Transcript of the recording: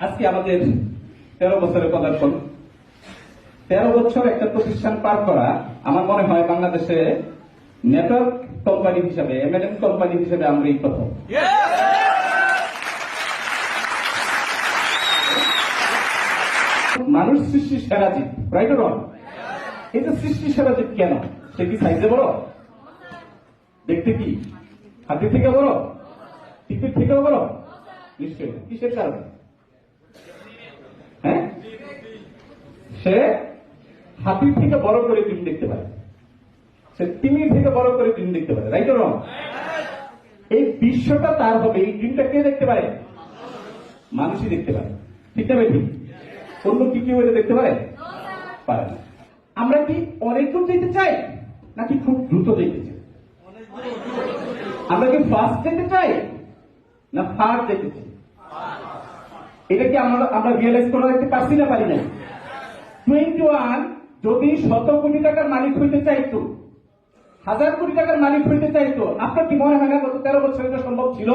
আজকে আমাদের তেরো বছরের পদার্পণ তেরো বছর একটা প্রতিষ্ঠান পার করা, আমার মনে হয় বাংলাদেশে নেটওয়ার্ক কোম্পানি হিসাবে এমএলএম কোম্পানি হিসাবে আমরা এই প্রথম। মানুষ সৃষ্টি সেরা জীব রাইট এই যে সৃষ্টি সেরা জীব কেন? সে কি সাইজে বড়? দেখতে কি? হাতি থেকে বড়? টিপির থেকেও বড়? নিশ্চয়ই। কিসের কারণে? হ্যাঁ? সে হাতির থেকে বড় করে ডিম দেখতে সে তিমির থেকে বড় করে ডিম দেখতে পারে রাইট রং এই বিশ্বটা তার হবে, এই ডিমটা কে দেখতে পারে? মানুষই দেখতে পারে। ঠিক না বেটি অন্য কি কেউ এটা দেখতে পারে? পারে না। আমরা কি অনেক দূর যেতে চাই, নাকি খুব দ্রুত যেতে চাই? আমরা কি ফাস্ট যেতে চাই, না ফাস্ট যেতে চাই? এটা কি আমরা আমরা রিয়েলাইজ করে রাখতে পারছি না পারি না টোয়েন্টি ওয়ান যদি শত কোটি টাকার মালিক হইতে চাইতো হাজার কোটি টাকার মালিক হইতে চাইতো। আপনার কি মনে হয় না গত তেরো বছর সম্ভব ছিল?